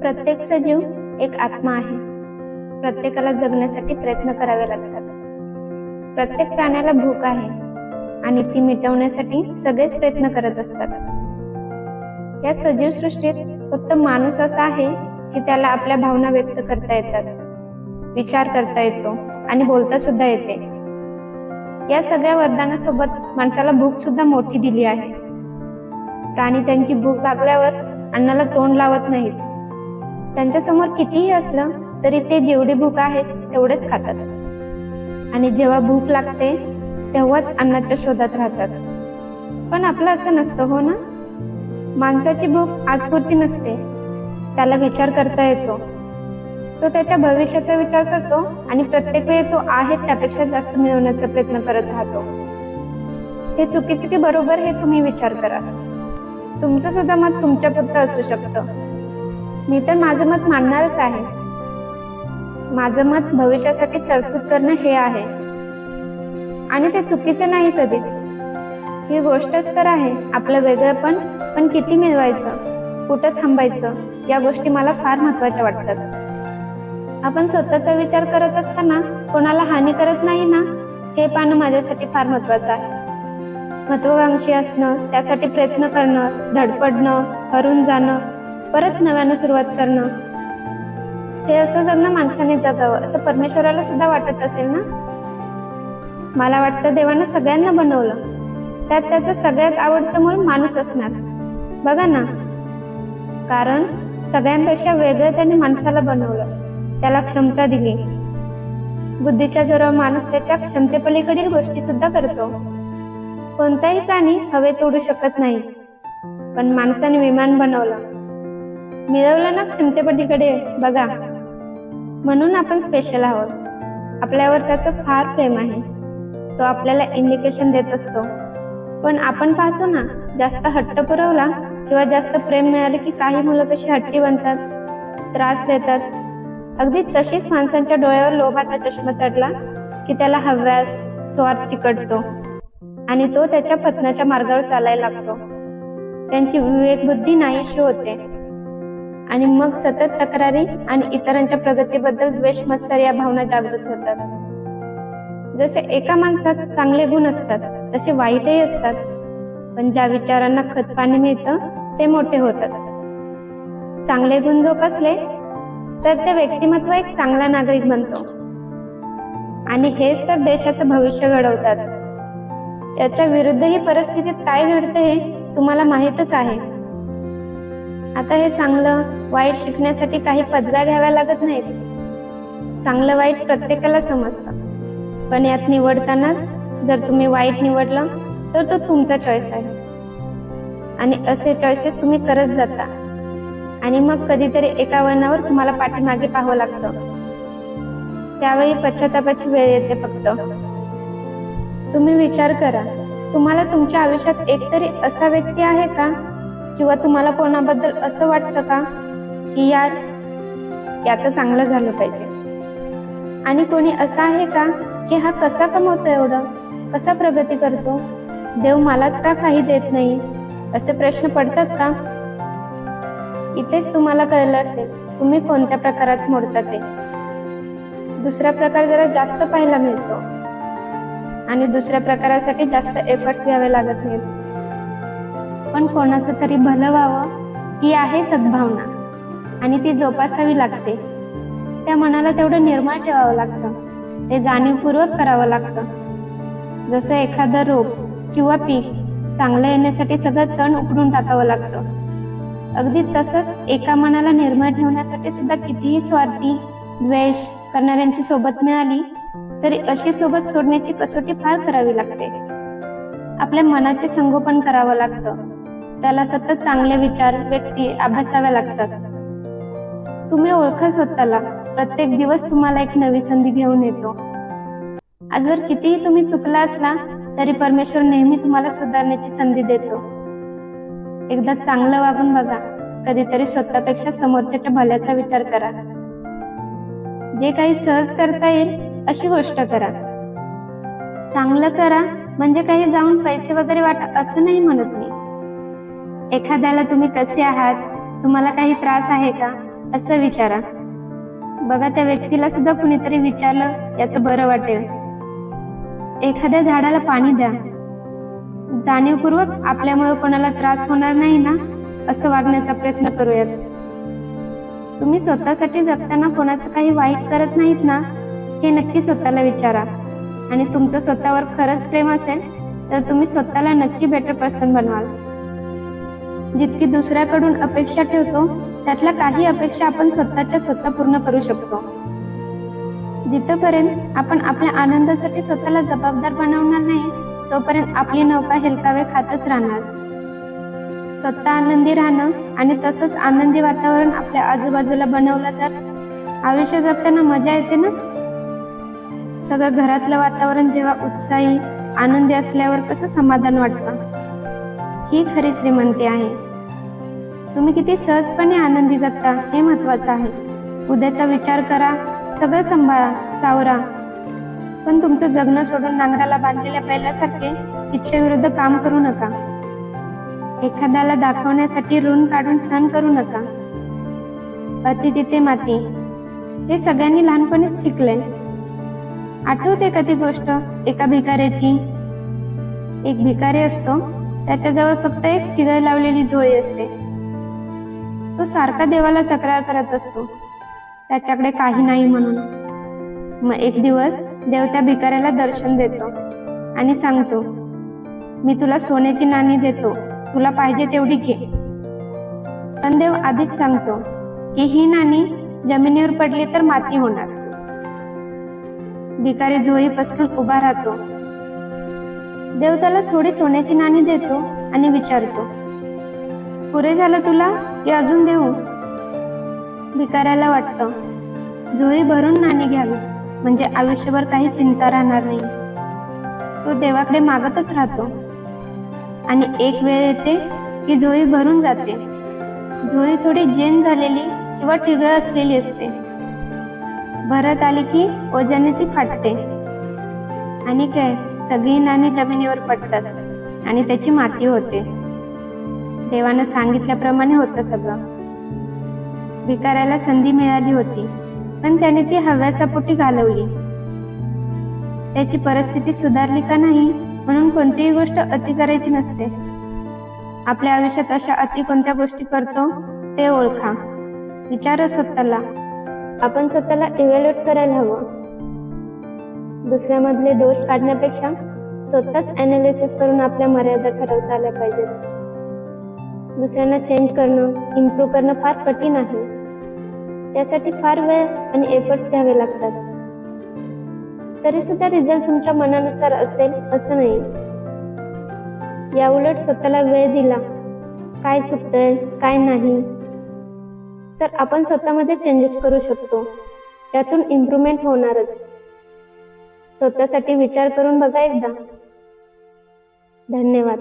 प्रत्येक सजीव एक आत्मा आहे. प्रत्येकाला जगण्यासाठी प्रयत्न करावे लागतात. प्रत्येक प्राण्याला भूक आहे आणि ती मिटवण्यासाठी सगळेच प्रयत्न करत असतात. या सजीव सृष्टीत फक्त माणूस असा आहे की त्याला आपल्या भावना व्यक्त करता येतात विचार करता येतो आणि बोलता सुद्धा येते. या सगळ्या वरदानासोबत माणसाला भूक सुद्धा मोठी दिली आहे. प्राणी त्यांची भूक लागल्यावर अन्नाला तोंड लावत नाहीत. त्यांच्यासमोर कितीही असलं तरी ते जेवढी भूक आहे तेवढेच खातात. आणि जेव्हा भूक लागते तेव्हाच अन्नाच्या शोधात राहतात. पण आपलं असं नसतं हो ना? माणसाची भूक आजपुरती नसते. त्याला विचार करता येतो. तो त्याच्या भविष्याचा विचार करतो आणि प्रत्येक वेळी तो आहे त्यापेक्षा जास्त मिळवण्याचा प्रयत्न करत राहतो. हे चुकीचे की बरोबर हे तुम्ही विचार करा. तुमचं सुद्धा मत तुमच्या पुरतं असू शकतं. मी तर माझं मत मांडणारच आहे. माझं मत भविष्यासाठी तरतूद करणं हे आहे. आणि ते चुकीचं नाही कधीच. ही गोष्टच तर आहे आपलं वेगळंपण पण किती मिळवायचं? कुठं थांबायचं? या गोष्टी मला फार महत्त्वाच्या वाटतात. आपण स्वतःचा विचार करत असताना कोणाला हानी करत नाही ना? हे पाहणं माझ्यासाठी फार महत्वाचं आहे. महत्वाकांक्षी असणं त्यासाठी प्रयत्न करणं धडपडणं हरून जाणं परत नव्यानं सुरुवात करणं. हे असं जगणं माणसाने जगावं असं परमेश्वराला सुद्धा वाटत असेल ना? मला वाटतं देवानं सगळ्यांना बनवलं. त्यात त्याचं सगळ्यात आवडतं मूल माणूस असणार. बघा ना. कारण सगळ्यांपेक्षा वेगळं त्याने माणसाला बनवलं. त्याला क्षमता दिली. बुद्धीच्या जोरावर माणूस त्याच्या क्षमतेपलीकडील गोष्टी सुद्धा करतो. कोणताही प्राणी हवे तोडू शकत नाही. पण माणसाने विमान बनवलं. मिळवलं ना क्षमतेपटीकडे बघा. म्हणून आपण स्पेशल आहोत. आपल्यावर त्याचं फार प्रेम आहे. तो आपल्याला इंडिकेशन देत असतो. पण आपण पाहतो ना जास्त हट्ट पुरवला किंवा जास्त प्रेम मिळाले की काही मुलं कशी हट्टी बनतात त्रास देतात. अगदी तशीच माणसांच्या डोळ्यावर लोभाचा चष्मा चढला की त्याला हव्यास स्वार्थ चिकटतो आणि तो त्याच्या पत्नाच्या मार्गावर चालायला लागतो. त्यांची विवेक बुद्धी नाहीशी होते. आणि मग सतत तक्रारी आणि इतरांच्या प्रगतीबद्दल द्वेष मत्सर या भावना जागृत होतात. जसे एका माणसात चांगले गुण असतात तसे वाईटही असतात. पण ज्या विचारांना खत पाणी मिळतं ते मोठे होतात. चांगले गुण जोपासले तर ते व्यक्तिमत्व एक चांगला नागरिक बनतो. आणि हेच तर देशाचं भविष्य घडवतात. याच्या विरुद्ध ही परिस्थितीत काय घडते हे तुम्हाला माहीतच आहे. आता हे चांगलं वाईट शिकण्यासाठी काही पदव्या घ्याव्या लागत नाहीत. चांगलं वाईट प्रत्येकाला समजतं. पण यात निवडतानाच जर तुम्ही वाईट निवडलं तर तो तुमचा चॉईस आहे. आणि असे चॉईसेस तुम्ही करत जाता. आणि मग कधीतरी एका वळणावर तुम्हाला पाठीमागे पाहावं लागतं. त्यावेळी पश्चातापाची वेळ येते फक्त. तुम्ही विचार करा तुम्हाला तुमच्या आयुष्यात एकतरी असा व्यक्ती आहे का? किंवा तुम्हाला कोणाबद्दल असं वाटतं का? की यार याचं चांगलं झालं पाहिजे. आणि कोणी असं आहे का की हा कसा कमवतो एवढं? कसा प्रगती करतो? देव मलाच का काही देत नाही? असे प्रश्न पडतात का? इथेच तुम्हाला कळलं असेल तुम्ही कोणत्या प्रकारात मोडता ते. दुसरा प्रकार जरा जास्त पाहायला मिळतो. आणि दुसऱ्या प्रकारासाठी जास्त एफर्ट्स घ्यावे लागत नाहीत. पण कोणाचं तरी भलं व्हावं ही आहे सद्भावना. आणि ती जोपासावी लागते. त्या मनाला तेवढं निर्माण ठेवावं लागतं. ते जाणीवपूर्वक करावं लागतं. जसं एखादं रोप किंवा पीक चांगलं येण्यासाठी सगळं तण उकडून टाकावं लागतं. अगदी तसंच एका मनाला निर्मळ ठेवण्यासाठी सुद्धा कितीही स्वार्थी द्वेष करणाऱ्यांची सोबत मिळाली तरी अशी सोबत सोडण्याची कसोटी फार करावी लागते. आपल्या मनाचे संगोपन करावं लागतं. त्याला सतत चांगले विचार व्यक्ती अभ्यासाव्या लागतात. तुम्ही ओळखा स्वतःला प्रत्येक दिवस तुम्हाला एक नवी संधी घेऊन येतो. आजवर कितीही तुम्ही चुकला असला तरी परमेश्वर नेहमी तुम्हाला सुधारण्याची संधी देतो. एकदा चांगलं वागून बघा. कधीतरी स्वतःपेक्षा समोरच्या भल्याचा विचार करा. जे काही सहज करता येईल अशी गोष्ट करा. चांगलं करा म्हणजे काही जाऊन पैसे वगैरे वाटा असं नाही म्हणत मी. एखाद्याला तुम्ही कसे आहात? तुम्हाला काही त्रास आहे का? असं विचारा. बघा त्या व्यक्तीला सुद्धा कुणीतरी विचारलं याचं बरं वाटेल. एखाद्या झाडाला पाणी द्या. जाणीवपूर्वक आपल्यामुळे कोणाला त्रास होणार नाही ना असं वागण्याचा प्रयत्न करूयात. तुम्ही स्वतःसाठी जगताना कोणाचं काही वाईट करत नाहीत ना हे नक्की स्वतःला विचारा. आणि तुमचं स्वतःवर खरंच प्रेम असेल तर तुम्ही स्वतःला नक्की बेटर पर्सन बनवाल. जितकी दुसऱ्याकडून अपेक्षा ठेवतो त्यातल्या काही अपेक्षा आपण स्वतःच्या स्वतः पूर्ण करू शकतो. जिथपर्यंत आपण आपल्या आनंदासाठी स्वतःला जबाबदार बनवणार नाही तोपर्यंत आपली नौका हेलकावे खातच राहणार. स्वतः आनंदी राहणं आणि तसंच आनंदी वातावरण आपल्या आजूबाजूला बनवलं तर आयुष्य जगताना मजा येते ना? सगळं घरातलं वातावरण जेव्हा उत्साही आनंदी असल्यावर कसं समाधान वाटतं? ही खरी श्रीमंती आहे. तुम्ही किती सहजपणे आनंदी जगता हे महत्वाचं आहे. उद्याचा विचार करा सगळं सांभाळा सावरा. पण तुमचं जगणं सोडून नांगराला बांधलेल्या बैलासारखे इच्छेविरुद्ध काम करू नका. एखाद्याला दाखवण्यासाठी ऋण काढून सहन करू नका. अति तिथे माती. हे सगळ्यांनी लहानपणीच शिकले आठवते का ती गोष्ट? एका भिकाऱ्याची. एक भिकारी असतो. त्याच्याजवळ फक्त एक तिघ लावलेली झोळी असते. तो सारखा देवाला तक्रार करत असतो. त्याच्याकडे काही नाही म्हणून. मग एक दिवस देव त्या भिकाऱ्याला दर्शन देतो आणि सांगतो मी तुला सोन्याची नाणी देतो. तुला पाहिजे तेवढी घे. पण देव आधीच सांगतो की ही नाणी जमिनीवर पडली तर माती होणार. भिकारी झोळी पसरून उभा राहतो. देव त्याला थोडी सोन्याची नाणी देतो आणि विचारतो पुरे झालं तुला? की अजून देऊ? भिकाऱ्याला वाटतं. झोळी भरून नाणी घ्यावी. म्हणजे आयुष्यभर काही चिंता राहणार नाही. तो देवाकडे मागतच राहतो. आणि एक वेळ येते की झोळी भरून जाते. झोळी थोडी जेन झालेली किंवा ठिगळ असलेली असते. भरत आली की ओजाने ती फाटते. आणि काय? सगळी नाणी जमिनीवर पडतात आणि त्याची माती होते. देवानं सांगितल्याप्रमाणे होतं सगळं. भिकाऱ्याला संधी मिळाली होती पण त्याने ती हव्यासापोटी घालवली. त्याची परिस्थिती सुधारली का नाही म्हणून कोणतीही गोष्ट अति करायची नसते. आपल्या आयुष्यात अशा अति कोणत्या गोष्टी करतो ते ओळखा. विचार स्वतःला. आपण स्वतःला इव्हॅल्युएट करायला हवं. दुसऱ्यामधले दोष काढण्यापेक्षा स्वतःच अनालिसिस करून आपल्या मर्यादा ठरवता आल्या पाहिजेत. दुसऱ्यांना चेंज करणं इम्प्रूव्ह करणं फार कठीण आहे. त्यासाठी फार वेळ आणि एफर्ट्स घ्यावे लागतात. तरी सुद्धा रिझल्ट तुमच्या मनानुसार असेल असं नाही. या उलट स्वतःला वेळ दिला. काय चुकतंय काय नाही. तर आपण स्वतःमध्ये चेंजेस करू शकतो. त्यातून इम्प्रूव्हमेंट होणारच. स्वतःसाठी विचार करून बघा एकदा. धन्यवाद.